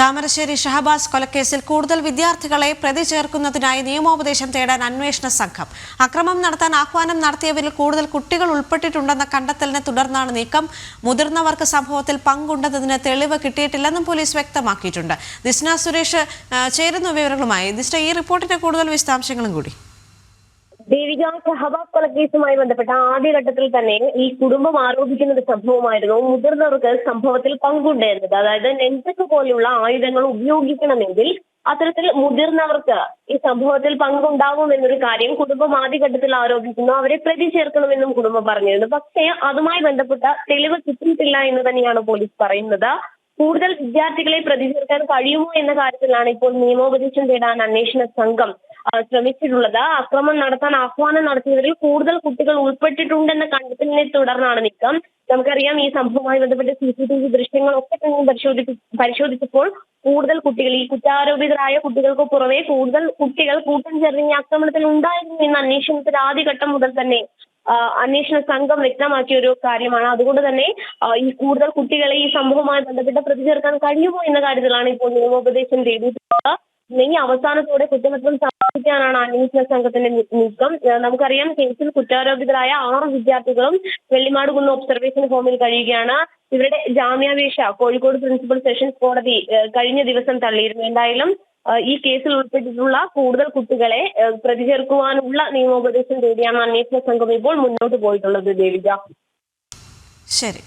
താമരശ്ശേരി ഷഹബാസ് കൊലക്കേസിൽ കൂടുതൽ വിദ്യാർത്ഥികളെ പ്രതി ചേർക്കുന്നതിനായി നിയമോപദേശം തേടാൻ അന്വേഷണ സംഘം. അക്രമം നടത്താൻ ആഹ്വാനം നടത്തിയവരിൽ കൂടുതൽ കുട്ടികൾ ഉൾപ്പെട്ടിട്ടുണ്ടെന്ന കണ്ടെത്തലിനെ തുടർന്നാണ് നീക്കം. മുതിർന്നവർക്ക് സംഭവത്തിൽ പങ്കുണ്ടെന്നതിന് തെളിവ് കിട്ടിയിട്ടില്ലെന്നും പോലീസ് വ്യക്തമാക്കിയിട്ടുണ്ട്. ദിസ്ന സുരേഷ് ചേരുന്ന വിവരങ്ങളുമായി. ദിസ്ന ഈ റിപ്പോർട്ടിന്റെ കൂടുതൽ വിശദാംശങ്ങളും കൂടി. ദേവിക ഷഹബാസ് കൊലക്കേസുമായി ബന്ധപ്പെട്ട ആദ്യഘട്ടത്തിൽ തന്നെ ഈ കുടുംബം ആരോപിക്കുന്ന ഒരു സംഭവമായിരുന്നു. മുതിർന്നവർക്ക് സംഭവത്തിൽ പങ്കുണ്ട് എന്നത് അതായത് നെഞ്ചക്ക് പോലെയുള്ള ആയുധങ്ങൾ ഉപയോഗിക്കണമെങ്കിൽ അത്തരത്തിൽ മുതിർന്നവർക്ക് ഈ സംഭവത്തിൽ പങ്കുണ്ടാവും എന്നൊരു കാര്യം കുടുംബം ആദ്യഘട്ടത്തിൽ ആരോപിക്കുന്നു. അവരെ പ്രതി ചേർക്കണമെന്നും കുടുംബം പറഞ്ഞിരുന്നു. പക്ഷേ അതുമായി ബന്ധപ്പെട്ട തെളിവ് കിട്ടിയിട്ടില്ല എന്ന് തന്നെയാണ് പോലീസ് പറയുന്നത്. കൂടുതൽ വിദ്യാർത്ഥികളെ പ്രതി ചേർക്കാൻ കഴിയുമോ എന്ന കാര്യത്തിലാണ് ഇപ്പോൾ നിയമോപദേശം തേടാൻ അന്വേഷണ സംഘം ശ്രമിച്ചിട്ടുള്ളത്. അക്രമം നടത്താൻ ആഹ്വാനം നടത്തിയവരിൽ കൂടുതൽ കുട്ടികൾ ഉൾപ്പെട്ടിട്ടുണ്ടെന്ന കണ്ടെത്തലിനെ തുടർന്നാണ് നീക്കം. നമുക്കറിയാം ഈ സംഭവവുമായി ബന്ധപ്പെട്ട സി സി ടി വി ദൃശ്യങ്ങളൊക്കെ തന്നെ പരിശോധിപ്പി പരിശോധിച്ചപ്പോൾ കൂടുതൽ കുട്ടികൾ ഈ കുറ്റാരോപിതരായ കുട്ടികൾക്ക് പുറമെ കൂടുതൽ കുട്ടികൾ കൂട്ടം ചേർന്ന് ഈ ആക്രമണത്തിൽ ഉണ്ടായിരുന്നു എന്ന അന്വേഷണത്തിൽ ആദ്യഘട്ടം മുതൽ തന്നെ അന്വേഷണ സംഘം വ്യക്തമാക്കിയ ഒരു കാര്യമാണ്. അതുകൊണ്ട് തന്നെ ഈ കൂടുതൽ കുട്ടികളെ ഈ സംഭവവുമായി ബന്ധപ്പെട്ട് പ്രതിചേർക്കാൻ കഴിയുമോ എന്ന കാര്യത്തിലാണ് ഇപ്പോൾ നിയമോപദേശം തേടിയിട്ടുള്ളത്. മെയ് അവസാനത്തോടെ കുറ്റപത്രം സമർപ്പിക്കാനാണ് അന്വേഷണ സംഘത്തിന്റെ നീക്കം. നമുക്കറിയാം കേസിൽ കുറ്റാരോപിതരായ ആറ് വിദ്യാർത്ഥികളും വെള്ളിമാട് കുന്ന് ഒബ്സർവേഷൻ ഹോമിൽ കഴിയുകയാണ്. ഇവരുടെ ജാമ്യാപേക്ഷ കോഴിക്കോട് പ്രിൻസിപ്പൽ സെഷൻസ് കോടതി കഴിഞ്ഞ ദിവസം തള്ളിയിരുന്നു. എന്തായാലും ഈ കേസിൽ ഉൾപ്പെട്ടിട്ടുള്ള കൂടുതൽ കുട്ടികളെ പ്രതി ചേർക്കുവാനുള്ള നിയമോപദേശം തേടിയാണ് അന്വേഷണ സംഘം ഇപ്പോൾ മുന്നോട്ട് പോയിട്ടുള്ളത് ദേവിക. ശരി.